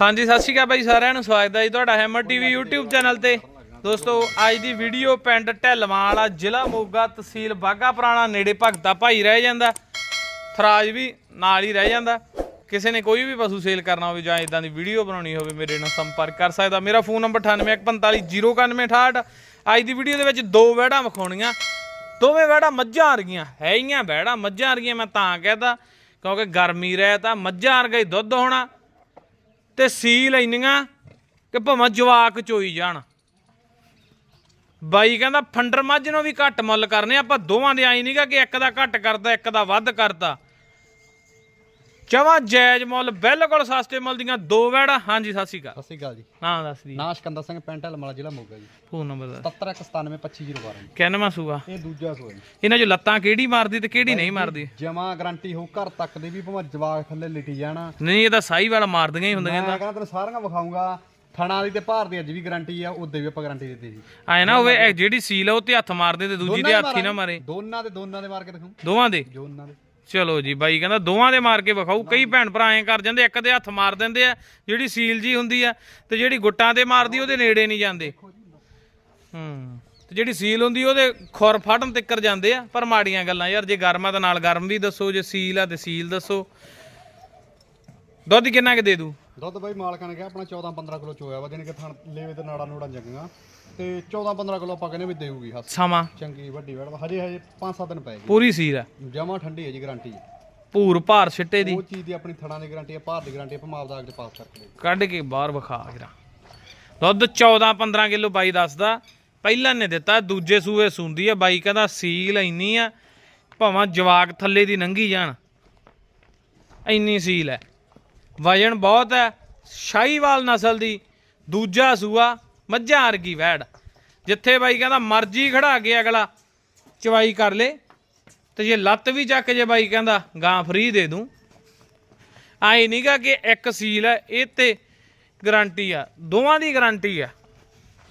ਹਾਂਜੀ ਸਤਿ ਸ਼੍ਰੀ ਅਕਾਲ ਬਾਈ ਸਾਰਿਆਂ ਨੂੰ। ਸਵਾਗਤ ਹੈ ਜੀ ਤੁਹਾਡਾ ਹੈਮਰ ਟੀਵੀ YouTube ਚੈਨਲ ਤੇ। ਦੋਸਤੋ ਅੱਜ ਦੀ ਵੀਡੀਓ ਪਿੰਡ ਢਿੱਲਵਾਂ ਵਾਲਾ ਜ਼ਿਲ੍ਹਾ ਮੋਗਾ ਤਹਿਸੀਲ ਬਾਗਾ ਪੁਰਾਣਾ ਨੇੜੇ ਭਗਤਾ ਭਾਈ ਰਹਿ ਜਾਂਦਾ। ਥਰਾਜ ਵੀ ਨਾਲ ਹੀ ਰਹਿ ਜਾਂਦਾ। ਕਿਸੇ ਨੇ ਕੋਈ ਵੀ ਪਸ਼ੂ ਸੇਲ ਕਰਨਾ ਹੋਵੇ ਜਾਂ ਇਦਾਂ ਦੀ ਵੀਡੀਓ ਬਣਾਉਣੀ ਹੋਵੇ ਮੇਰੇ ਨਾਲ ਸੰਪਰਕ ਕਰ ਸਕਦਾ। ਮੇਰਾ ਫੋਨ ਨੰਬਰ 9814509168 ਅੱਜ ਦੀ ਵੀਡੀਓ ਦੇ ਵਿੱਚ ਦੋ ਵਹਿੜਾਂ ਵਿਖਾਉਣੀਆਂ। ਦੋਵੇਂ ਵਹਿੜਾਂ ਮੱਝਾਂ ਆ ਰਹੀਆਂ ਹੈ ਹੀਆਂ ਵਹਿੜਾਂ ਮੱਝਾਂ ਆ ਰਹੀਆਂ ਮੈਂ ਤਾਂ ਕਹਿੰਦਾ ਕਿਉਂਕਿ ਗਰਮੀ ਰਹਿ ਤਾਂ ਮੱਝਾਂ ਆ ਗਈ ਦੁੱਧ ਹੋਣਾ। ਤੇ ਸੀਲ ਇੰਨੀਆਂ ਕਿ ਭਾਵੇਂ ਜਵਾਕ ਚੋਈ ਜਾਣ। ਬਾਈ ਕਹਿੰਦਾ ਫੰਡਰ ਮੱਝ ਨੂੰ ਵੀ ਘੱਟ ਮੁੱਲ ਕਰਨੇ, ਆਪਾਂ ਦੋਵਾਂ ਦੇ ਆਈ ਨਹੀਂਗਾ ਕਿ ਇੱਕ ਦਾ ਘੱਟ ਕਰਦਾ, ਇੱਕ ਦਾ ਵੱਧ ਕਰਦਾ। ਚਵਾ ਜਾਇਜ਼ ਮੁੱਲ ਬਿਲਕੁਲ ਸਸਤੇ ਮੁੱਲ ਦੀਆਂ ਦੋ ਵੈੜਾ ਹਾਂਜੀ ਸਤਿ ਸ਼੍ਰੀ ਅਕਾਲ। ਸਤਿ ਸ਼੍ਰੀ ਅਕਾਲ ਜੀ। ਨਾਂ ਦੱਸ ਦੀ ਨਾਂ ਸਿਕੰਦਰ ਸਿੰਘ ਪਿੰਡ ਢਲਮਲਾ ਜ਼ਿਲ੍ਹਾ ਮੋਗਾ ਜੀ। ਫੋਨ ਨੰਬਰ ਦੱਸ। 7197250212 ਕਿੰਨਵਾਂ ਸੂਆ? ਇਹ ਦੂਜਾ ਸੋਏ ਇਹਨਾਂ ਚੋਂ ਲੱਤਾਂ ਕਿਹੜੀ ਮਾਰਦੀ ਤੇ ਕਿਹੜੀ ਨਹੀਂ ਮਾਰਦੀ? ਜਮਾ ਗਾਰੰਟੀ ਹੋ ਘਰ ਤੱਕ ਦੇ ਵੀ ਭਾਵੇਂ ਜਵਾਕ ਥੱਲੇ ਲਿਟੀ ਜਾਣਾ। ਨਹੀਂ ਇਹ ਤਾਂ ਸਾਈ ਵਾਲਾ ਮਾਰਦੀਆਂ ਹੀ ਹੁੰਦੀਆਂ ਮੈਂ ਕਹਿੰਦਾ ਤੈਨੂੰ ਸਾਰੀਆਂ ਵਿਖਾਉਂਗਾ ਥਣਾ ਦੀ ਤੇ ਭਾਰ ਦੀ ਅੱਜ ਵੀ ਗਾਰੰਟੀ ਆ ਉਹਦੇ ਵੀ ਆਪਾਂ ਗਾਰੰਟੀ ਦਿੱਤੀ ਜੀ ਆਏ ਨਾ ਹੋਵੇ ਜਿਹੜੀ ਸੀਲ ਆ ਉਹ ਤੇ ਹੱਥ ਮਾਰਦੇ ਤੇ ਦੂਜੀ ਤੇ ਹੱਥ ਹੀ ਨਾ ਮਾਰੇ ਦੋਨਾਂ ਦੇ ਦੋਨਾਂ ਦੇ ਮਾਰ ਕੇ ਦਿਖਾਉਂ ਦੋਵਾਂ ਦੇ? ਦੋਨਾਂ ਦੇ। ਚਲੋ ਜੀ ਬਾਈ ਕਹਿੰਦਾ ਦੋਵਾਂ ਦੇ ਮਾਰ ਕੇ ਵਿਖਾਊ। ਕਈ ਭੈਣ ਭਰਾ ਐਂ ਕਰ ਜਾਂਦੇ, ਇੱਕ ਦੇ ਹੱਥ ਮਾਰ ਦਿੰਦੇ ਆ, ਜਿਹੜੀ ਸੀਲ ਜੀ ਹੁੰਦੀ ਆ, ਤੇ ਜਿਹੜੀ ਗੁੱਟਾਂ ਤੇ ਮਾਰਦੀ ਉਹਦੇ ਨੇੜੇ ਨਹੀਂ ਜਾਂਦੇ। ਹੂੰ, ਤੇ ਜਿਹੜੀ ਸੀਲ ਹੁੰਦੀ ਉਹਦੇ ਖੁਰ ਫੜਨ ਤਿੱਕਰ ਜਾਂਦੇ ਆ, ਪਰ ਮਾੜੀਆਂ ਗੱਲਾਂ ਯਾਰ, ਜੇ ਗਰਮ ਆ ਤਾਂ ਨਾਲ ਗਰਮ ਵੀ ਦੱਸੋ, ਜੇ ਸੀਲ ਆ ਤੇ ਸੀਲ ਦੱਸੋ। ਦੁੱਧ ਕਿੰਨਾ ਕੁ ਦੇ ਦੂ ਦੁੱਧ ਬਾਈ ਮਾਲਕਾਂ ਨੇ ਕਿਹਾ ਆਪਣਾ 14 15 ਕਿਲੋ ਚੋਇਆ ਵਾ ਜਾਨੀ ਕਿ ਥਣ ਲੇਵੇ ਤੇ ਨਾੜਾ ਨੂੜਾ ਜੰਗੀਆਂ। ਤੇ 14 15 ਕਿਲੋ ਆਪਾਂ ਕਹਿੰਦੇ ਵੀ ਦੇਊਗੀ ਹੱਥ। ਸਮਾਂ। ਚੰਗੀ ਵੱਡੀ ਵੜ ਹਜੇ ਹਜੇ 5-7 ਦਿਨ ਪਏਗੀ ਪੂਰੀ ਸੀਲ ਆ। ਜਮਾ ਠੰਡੀ ਹੈ ਜੀ ਗਾਰੰਟੀ ਭੂਰ ਭਾਰ ਛਿੱਟੇ ਦੀ। ਉਹ ਚੀਜ਼ ਦੀ ਆਪਣੀ ਥਣਾ ਦੀ ਗਾਰੰਟੀ ਹੈ ਭਾਰ ਦੀ ਗਾਰੰਟੀ ਹੈ ਆਪਦਾ ਅੱਗੇ ਪਾਸ ਕਰਕੇ ਦੇ ਕੱਢ ਕੇ ਬਾਹਰ ਵਿਖਾ ਜਰਾ। ਦੁੱਧ 14 15 ਕਿਲੋ ਬਾਈ ਦੱਸਦਾ। ਪਹਿਲਾਂ ਨੇ ਦਿੱਤਾ ਦੂਜੇ ਸੂਏ ਸੁੰਦੀ ਆ। ਬਾਈ ਕਹਿੰਦਾ ਸੀਲ ਇੰਨੀ ਆ ਭਾਵੇਂ ਜਵਾਕ ਥੱਲੇ ਦੀ ਨੰਗੀ ਜਾਣ। ਇੰਨੀ ਸੀਲ ਹੈ। ਵਜਨ ਬਹੁਤ ਹੈ ਸ਼ਾਹੀਵਾਲ ਨਸਲ ਦੀ। ਦੂਜਾ ਸੂਆ ਮੱਝਾਂ ਵਰਗੀ ਵੈੜ। ਜਿੱਥੇ ਬਾਈ ਕਹਿੰਦਾ ਮਰਜ਼ੀ ਖੜਾ ਕੇ ਅਗਲਾ ਚਵਾਈ ਕਰ ਲੇ। ਤੇ ਜੇ ਲੱਤ ਵੀ ਚੱਕ ਜੇ ਬਾਈ ਕਹਿੰਦਾ, ਗਾਂ ਫਰੀ ਦੇ ਦੂੰ। ਆਏ ਨਹੀਂਗਾ ਕਿ ਇੱਕ ਸੀਲ ਹੈ, ਇਹ ਤੇ ਗਾਰੰਟੀ ਆ। ਦੋਵਾਂ ਦੀ ਗਾਰੰਟੀ ਆ।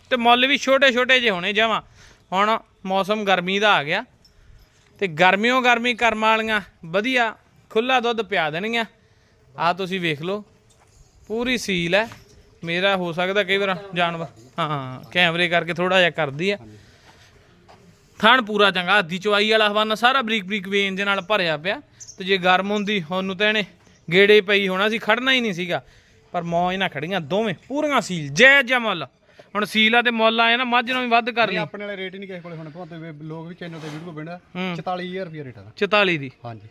ਤੇ ਮੁੱਲ ਵੀ ਛੋਟੇ ਛੋਟੇ ਜਿਹੇ ਹੋਣੇ ਜਾਵਾਂ ਹੁਣ ਮੌਸਮ ਗਰਮੀ ਦਾ ਆ ਗਿਆ। ਤੇ ਗਰਮੀਓ ਗਰਮੀ ਕਰਮ ਵਾਲੀਆਂ ਵਧੀਆ ਖੁੱਲਾ ਦੁੱਧ ਪਿਆ ਦੇਣਗੀਆਂ। ਆ ਤੁਸੀਂ ਵੇਖ ਲਓ। ਪੂਰੀ ਸੀਲ ਹੈ। ਮੇਰਾ ਹੋ ਸਕਦਾ ਕਈ ਵਾਰ ਜਾਨਵਰ ਹਾਂ ਕੈਮਰੇ ਕਰਕੇ ਥੋੜਾ ਜਿਹਾ ਕਰਦੀ ਆ। ਥਣ ਪੂਰਾ ਚੰਗਾ ਅੱਧੀ ਚਵਾਈ ਵਾਲਾ ਹਵਾਨਾ ਸਾਰਾ ਬਰੀਕ ਬਰੀਕ ਵੇਨ ਦੇ ਨਾਲ ਭਰਿਆ ਪਿਆ। ਤੇ ਜੇ ਗਰਮ ਹੁੰਦੀ ਉਹਨੂੰ ਤਾਂ ਇਹਨੇ ਗੇੜੇ ਪਈ ਹੋਣਾ ਸੀ ਖੜਨਾ ਹੀ ਨਹੀਂ ਸੀਗਾ। ਪਰ ਮੌਜ ਨਾਲ ਖੜੀਆਂ ਦੋਵੇਂ ਪੂਰੀਆਂ ਸੀਲ ਜੈ ਜੈ ਮੁੱਲ। ਹੁਣ ਸੀਲ ਤੇ ਮੁੱਲ ਆਏ ਨਾ ਮੱਝ ਨੂੰ ਵੀ ਵੱਧ ਕਰ ਲਈ ਆਪਣੇ ਵਾਲੇ ਰੇਟ ਹੀ ਨਹੀਂ ਕਿਸੇ ਕੋਲੇ ਹੁਣ ਭਾਵੇਂ ਲੋਕ ਵੀ ਚੈਨਲ ਤੇ ਵੀਡੀਓ ਹੂੰ। 44000 ਰੁਪਏ ਰੇਟ ਆ। 44 ਦੀ। ਹਾਂਜੀ।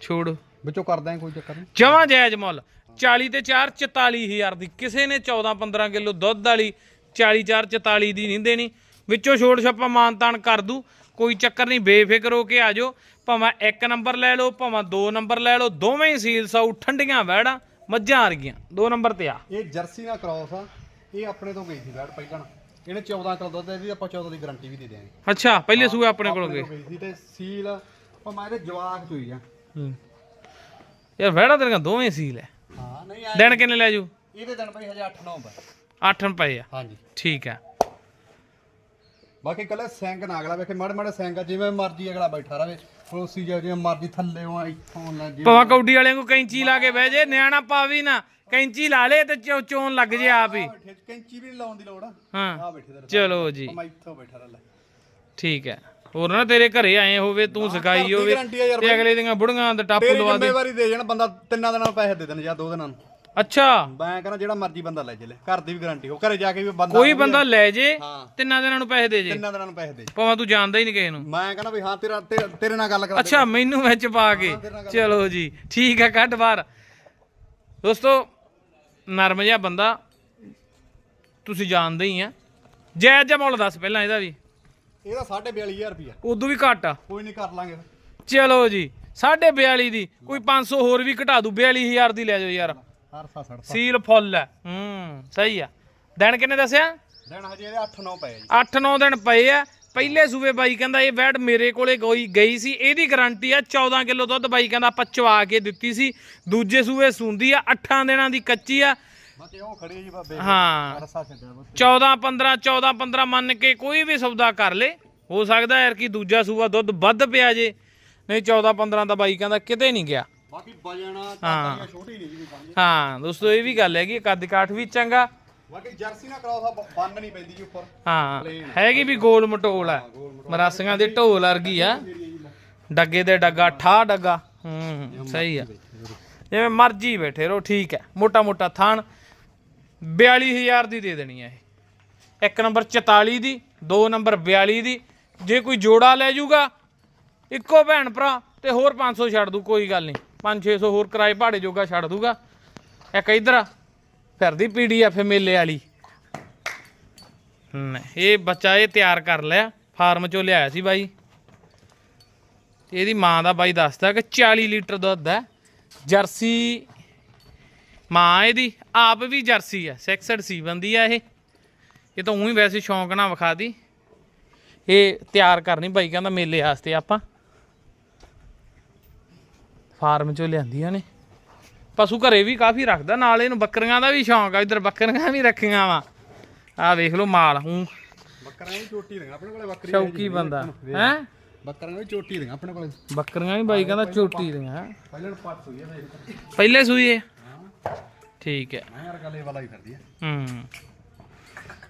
ਛੋੜ। ਵਿੱਚੋਂ ਕਰਦਾ ਹਾਂ ਕੋਈ ਚੱਕਰ ਨਹੀਂ। ਜਮਾਂ ਜਾਇਜ਼ ਮੁੱਲ 40 ਤੇ 4 44000 ਦੀ। ਕਿਸੇ ਨੇ 14 15 ਕਿਲੋ ਦੁੱਧ ਵਾਲੀ 40 4 44 ਦੀ ਨਹੀਂ ਦੇਣੀ। ਵਿੱਚੋਂ ਛੋੜ ਛੱਪਾ ਮਾਨਤਾਨ ਕਰ ਦੂ। ਕੋਈ ਚੱਕਰ ਨਹੀਂ ਬੇਫਿਕਰ ਹੋ ਕੇ ਆਜੋ ਭਾਵੇਂ ਇੱਕ ਨੰਬਰ ਲੈ ਲਓ ਭਾਵੇਂ ਦੋ ਨੰਬਰ ਲੈ ਲਓ ਦੋਵੇਂ ਹੀ ਸੀਲ ਸਾਊ ਠੰਡੀਆਂ ਵੈੜਾਂ ਮੱਝਾਂ ਆ ਰਹੀਆਂ। ਦੋ ਨੰਬਰ ਤੇ ਆ। ਇਹ ਜਰਸੀ ਨਾਲ ਕ੍ਰਾਸ ਆ। ਇਹ ਆਪਣੇ ਤੋਂ ਗਈ ਸੀ ਬੈਟ ਪਹਿਲਾਂ। ਇਹਨੇ 14 ਕਿਲੋ ਦੁੱਧ ਇਹਦੀ ਆਪਾਂ 14 ਦੀ ਗਾਰੰਟੀ ਵੀ ਦੇ ਦਿਆਂਗੇ। ਅੱਛਾ ਪਹਿਲੇ ਸੂਏ ਆਪਣੇ ਕੋਲ ਗਏ। ਸੀ ਤੇ ਸੀਲ ਭਾਵੇਂ ਇਹਦੇ ਜਵਾਕ ਚੋਈ ਆ। ਹੂੰ। ਯਾਰ ਵੈੜਾਂ ਤੇਰੀਆਂ ਦੋਵੇਂ ਸੀਲ ਹੈ ਹਾਂ ਨਹੀਂ ਦਿਨ ਕਿੰਨੇ ਲੈ ਜੂ ਇਹਦੇ ਦਿਨ ਭਾਈ ਹਜੇ 8-9 ਪਏ। 8 ਪਏ ਆ। ਹਾਂਜੀ। ਠੀਕ ਆ। ਬਾਕੀ ਕੱਲੇ ਸੈਂਕ ਨਾ ਅਗਲਾ ਵੇਖੇ ਮਾੜੇ ਮਾੜੇ ਸੈਂਕ ਆ ਜਿਵੇਂ ਮਰਜ਼ੀ ਅਗਲਾ ਬੈਠਾ ਰਵੇ। ਫਰੋਸੀ ਜਾ ਜਿਵੇਂ ਮਰਜ਼ੀ ਥੱਲੇ ਆਈ ਫੋਨ ਲੱਗ ਜੇ ਭਾਵੇਂ ਕੌਡੀ ਵਾਲਿਆਂ ਕੋ ਕੈਂਚੀ ਲਾ ਕੇ ਬਹਿ ਜੇ ਨਿਆਣਾ ਪਾਵੀ ਨਾ ਕੈਂਚੀ ਲਾ ਲੇ ਤੇ ਚੋ- ਚੋਣ ਲੱਗ ਜੇ ਆਪ ਹੀ। ਬੈਠੇ ਕੈਂਚੀ ਵੀ ਨੀ ਲਾਉਣ ਦੀ ਲੋੜ। ਆ ਹਾਂ। ਆ ਬੈਠੇ ਦਰ ਚਲੋ ਜੀ। ਮੈਂ ਇੱਥੋਂ ਬੈਠਾ ਰਹਿ ਠੀਕ ਹੈ ਹੋਰ ਨਾ ਤੇਰੇ ਘਰੇ ਆਏ ਹੋਵੇ ਤੂੰ ਸਿਖਾਈ ਦੀ ਹੋਵੇ guarantee ਆ ਯਾਰ ਤੇ ਅਗਲੇ ਦੀਆਂ ਬੁੜੀਆਂ ਦਾ ਟਾਪੂ ਤੇਰੀ ਲਵਾ ਦੇ। ਜ਼ਿੰਮੇਵਾਰੀ ਦੇ ਜਾਣ ਬੰਦਾ ਤਿੰਨਾਂ ਦਿਨਾਂ ਨੂੰ ਪੈਸੇ ਦੇ ਦੇਣ ਜਾਂ ਦੋ ਦਿਨਾਂ ਨੂੰ। ਅੱਛਾ। ਮੈਂ ਕਹਿੰਦਾ ਜਿਹੜਾ ਮਰਜ਼ੀ ਬੰਦਾ ਲੈ ਜੇ ਲੈ ਘਰ ਦੀ ਵੀ ਗਾਰੰਟੀ ਹੋ ਘਰੇ ਜਾ ਕੇ ਵੀ ਬੰਦਾ ਕੋਈ ਬੰਦਾ ਲੈ ਜੇ ਹਾਂ। ਤਿੰਨਾਂ ਦਿਨਾਂ ਨੂੰ ਪੈਸੇ ਦੇ ਜੇ। ਤਿੰਨਾਂ ਦਿਨਾਂ ਨੂੰ ਪੈਸੇ ਦੇ ਭਾਵੇਂ ਤੂੰ ਜਾਣਦਾ ਹੀ ਨਹੀਂ ਕਿਸੇ ਨੂੰ। ਮੈਂ ਕਹਿੰਦਾ ਵੀ ਹਾਂ ਤੇਰਾ ਤੇਰਾ- ਤੇਰੇ ਨਾਲ ਗੱਲ ਕਰਾ ਅੱਛਾ ਮੈਨੂੰ ਵਿੱਚ ਪਾ ਕੇ। ਚਲੋ ਜੀ ਠੀਕ ਹੈ ਕੱਢ ਬਾਹਰ। ਦੋਸਤੋ ਨਰਮ ਜਿਹਾ ਬੰਦਾ ਤੁਸੀਂ ਜਾਣਦੇ ਹੀ ਆ। ਜਾਇਜ਼ ਜਿਹਾ ਮੁੱਲ ਦੱਸ ਪਹਿਲਾਂ ਇਹਦਾ ਵੀ। ਇਹਦਾ 42500 ਰੁਪਿਆ ਉਦੋਂ ਵੀ ਘੱਟ ਆ। ਕੋਈ ਨਹੀਂ ਕਰ ਲਾਂਗੇ। ਚਲੋ ਜੀ 42 ਦੀ ਕੋਈ 500 ਹੋਰ ਵੀ ਘਟਾ ਦੂ 42000 ਦੀ ਲੈ ਜਾਓ ਯਾਰ। ਹਰ ਸਾ ਸੜ ਸੀਲ ਫੁੱਲ ਹੈ। ਹੂੰ। ਸਹੀ ਆ। ਦਿਨ ਕਿੰਨੇ ਦੱਸਿਆ? ਦਿਨ ਹਜੇ ਇਹਦੇ 8-9 ਪਏ ਜੀ। 8-9 ਦਿਨ ਪਏ ਆ। ਪਹਿਲੇ ਸੂਵੇ ਬਾਈ ਕਹਿੰਦਾ ਇਹ ਵੈੜ ਮੇਰੇ ਕੋਲੇ ਗਈ ਗਈ ਸੀ। ਇਹਦੀ ਗਾਰੰਟੀ ਆ 14 ਕਿਲੋ ਦੁੱਧ ਬਾਈ ਕਹਿੰਦਾ ਆਪਾਂ ਚਵਾ ਕੇ ਦਿੱਤੀ ਸੀ। ਦੂਜੇ ਸੂਵੇ ਸੁੰਦੀ ਆ 8 ਦਿਨਾਂ ਦੀ ਕੱਚੀ ਆ। ਬਾਕੀ ਉਹ ਖੜੀ ਹੈ ਜੀ ਬਾਬੇ। ਹਾਂ। ਰਸਾ ਛੱਡਿਆ ਬਸ। 14 15 14 15 ਮੰਨ ਕੇ ਕੋਈ ਵੀ ਸੌਦਾ ਕਰ ਲੇ। ਹੋ ਸਕਦਾ ਯਾਰ ਕਿ ਦੂਜਾ ਸੂਆ ਦੁੱਧ ਵੱਧ ਪਿਆ ਜੇ। ਨਹੀਂ 14 15 ਤਾਂ ਬਾਈ ਕਹਿੰਦਾ ਕਿਤੇ ਨਹੀਂ ਗਿਆ। ਬਾਕੀ ਵਜਣਾ ਹਾਂ। ਛੋਟੀ ਨਹੀਂ ਜੀ ਕੋਈ ਬੰਨ ਹਾਂ ਦੋਸਤੋ ਇਹ ਵੀ ਗੱਲ ਹੈਗੀ ਕੱਦ ਕਾਠ ਵੀ ਚੰਗਾ। ਬਾਕੀ ਜਰਸੀ ਨਾ ਕਰਾਓ ਤਾਂ ਬੰਨ ਨਹੀਂ ਪੈਂਦੀ ਜੀ ਉੱਪਰ। ਹਾਂ ਹੈਗੀ ਵੀ ਗੋਲ ਮਟੋਲ ਆ। ਮਰਾਸੀਆਂ ਦੀ ਢੋਲ ਵਰਗੀ ਆ। ਡੱਗੇ ਦੇ ਡੱਗਾ ਠਾ ਡੱਗਾ ਹੂੰ ਸਹੀ ਆ। ਜਿਵੇਂ ਮਰਜ਼ੀ ਬੈਠੇ ਰਹੋ ਠੀਕ ਹੈ। ਮੋਟਾ ਮੋਟਾ ਥਾਣ 42000 ਦੀ ਦੇ ਦੇਣੀ ਹੈ ਇਹ। ਇੱਕ ਨੰਬਰ 44 ਦੀ ਦੋ ਨੰਬਰ 42 ਦੀ। ਜੇ ਕੋਈ ਜੋੜਾ ਲੈ ਜਾਊਗਾ ਇੱਕੋ ਭੈਣ ਭਰਾ ਤੇ ਹੋਰ 500 ਛੱਡ ਦੂ ਕੋਈ ਗੱਲ ਨਹੀਂ। 5-600 ਹੋਰ ਕਿਰਾਏ ਭਾੜੇ ਜੋਗਾ ਛੱਡ ਦੂਗਾ। ਇੱਕ ਇਧਰ ਫਿਰਦੀ ਪੀਡੀਐਫ ਮੇਲੇ ਵਾਲੀ। ਇਹ ਬੱਚਾ ਇਹ ਤਿਆਰ ਕਰ ਲਿਆ, ਫਾਰਮ ਚੋਂ ਲਿਆਇਆ ਸੀ ਬਾਈ। ਇਹਦੀ ਮਾਂ ਦਾ ਬਾਈ ਦੱਸਦਾ ਕਿ 40 ਲੀਟਰ ਦੁੱਧ ਹੈ, ਜਰਸੀ ਮਾਂ ਇਹਦੀ, ਆਪ ਵੀ ਜਰਸੀ ਹੈ ਸੈਕਸਡ ਸੀ ਬੰਦੀ ਆ ਇਹ। ਇਹ ਤਾਂ ਉਹੀ ਵੈਸੇ ਸ਼ੌਂਕ ਨਾਲ ਵਿਖਾ ਦੀ ਇਹ ਤਿਆਰ ਕਰਨੀ ਬਾਈ, ਕਹਿੰਦਾ ਮੇਲੇ ਵਾਸਤੇ ਆਪਾਂ। ਫਾਰਮ ਚੋਂ ਲਿਆਂਦੀਆਂ ਨੇ। ਪਸ਼ੂ ਘਰੇ ਵੀ ਕਾਫੀ ਰੱਖਦਾ ਨਾਲ ਇਹਨੂੰ ਬੱਕਰੀਆਂ ਦਾ ਵੀ ਸ਼ੌਂਕ ਆ ਇਧਰ ਬੱਕਰੀਆਂ ਵੀ ਰੱਖੀਆਂ ਵਾ। ਆਹ ਵੇਖ ਲਓ ਮਾਲ ਹੂੰ। ਬੱਕਰਾਂ ਵੀ ਚੋਟੀ ਦੀਆਂ ਆਪਣੇ ਕੋਲੇ ਬੱਕਰੀ ਸ਼ੌਕੀ ਬੰਦਾ। ਹੈ? ਬੱਕਰਾਂ ਵੀ ਚੋਟੀ ਦੀਆਂ ਆਪਣੇ ਕੋਲੇ। ਬੱਕਰੀਆਂ ਵੀ ਬਾਈ ਕਹਿੰਦਾ ਝੋਟੀ ਦੀਆਂ। ਪਹਿਲਾਂ ਹੋਈ ਹੈ। ਠੀਕ ਹੈ। ਮੈਂ ਯਾਰ ਗਲੇ ਵਾਲਾ ਹੀ ਫਿਰਦੀ ਹੈ ਹੂੰ।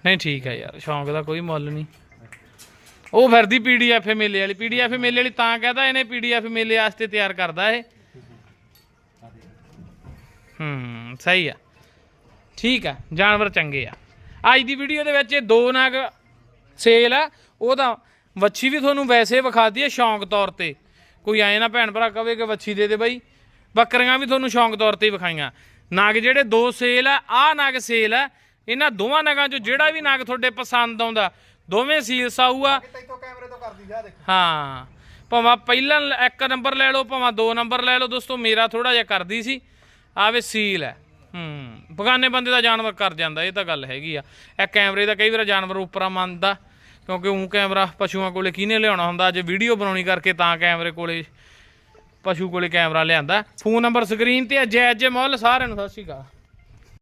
ਨਹੀਂ ਠੀਕ ਹੈ ਯਾਰ ਸ਼ੌਂਕ ਦਾ ਕੋਈ ਮੁੱਲ ਨਹੀਂ। ਉਹ ਫਿਰਦੀ ਪੀਡੀਐਫ ਮੇਲੇ ਵਾਲੀ ਪੀਡੀਐਫ ਮੇਲੇ ਵਾਲੀ ਤਾਂ ਕਹਦਾ ਇਹਨੇ ਪੀਡੀਐਫ ਮੇਲੇ ਵਾਸਤੇ ਤਿਆਰ ਕਰਦਾ ਇਹ। ਹੂੰ ਸਹੀ ਆ। ਠੀਕ ਆ ਜਾਨਵਰ ਚੰਗੇ ਆ। ਅੱਜ ਦੀ ਵੀਡੀਓ ਦੇ ਵਿੱਚ ਇਹ ਦੋ ਨਗ ਸੇਲ ਆ ਉਹਦਾ ਵੱਛੀ ਵੀ ਤੁਹਾਨੂੰ ਵੈਸੇ ਵਿਖਾਦੀ ਹੈ ਸ਼ੌਂਕ ਤੌਰ ਤੇ। ਕੋਈ ਐ ਨਾ ਭੈਣ ਭਰਾ ਕਵੇ ਕਿ ਵੱਛੀ ਦੇ ਦੇ ਬਾਈ। ਬੱਕਰੀਆਂ ਵੀ ਤੁਹਾਨੂੰ ਸ਼ੌਂਕ ਤੌਰ ਤੇ ਵਿਖਾਈਆਂ। ਨਗ ਜਿਹੜੇ ਦੋ ਸੇਲ ਆ ਆ ਨਗ ਸੇਲ ਆ ਇਹਨਾਂ ਦੋਵਾਂ ਨਗਾਂ ਚੋਂ ਜਿਹੜਾ ਵੀ ਨਗ ਤੁਹਾਡੇ ਪਸੰਦ ਆਉਂਦਾ ਦੋਵੇਂ ਸੀਲ ਸਾਊ ਆ। ਤੋਂ ਹਾਂ ਭਾਵੇਂ ਪਹਿਲਾਂ ਇੱਕ ਨੰਬਰ ਲੈ ਲਓ ਭਾਵੇਂ ਦੋ ਨੰਬਰ ਲੈ ਲਓ ਦੋਸਤੋ ਮੇਰਾ ਥੋੜਾ ਜਿਹਾ ਕਰਦੀ ਸੀ। ਆਵੇ ਸੀਲ ਹੈ। ਹੂੰ, ਬਗਾਨੇ ਬੰਦੇ ਦਾ ਜਾਨਵਰ ਕਰ ਜਾਂਦਾ, ਇਹ ਤਾਂ ਗੱਲ ਹੈਗੀ ਆ। ਇਹ ਕੈਮਰੇ ਦਾ ਕਈ ਵਾਰ ਜਾਨਵਰ ਉੱਪਰਾਂ ਮੰਨਦਾ, ਕਿਉਂਕਿ ਉਹ ਕੈਮਰਾ ਪਸ਼ੂਆਂ ਕੋਲੇ ਕਿਹਨੇ ਲਿਆਉਣਾ ਹੁੰਦਾ? ਅੱਜ ਵੀਡੀਓ ਬਣਾਉਣੀ ਕਰਕੇ ਤਾਂ ਕੈਮਰੇ ਕੋਲੇ, ਪਸ਼ੂ ਕੋਲੇ ਕੈਮਰਾ ਲਿਆਂਦਾ। ਫੋਨ ਨੰਬਰ ਸਕਰੀਨ ਤੇ ਹੈ ਜੈ ਜੈ ਸਾਰਿਆਂ ਨੂੰ, ਸਤਿ ਸ਼੍ਰੀ ਅਕਾਲ।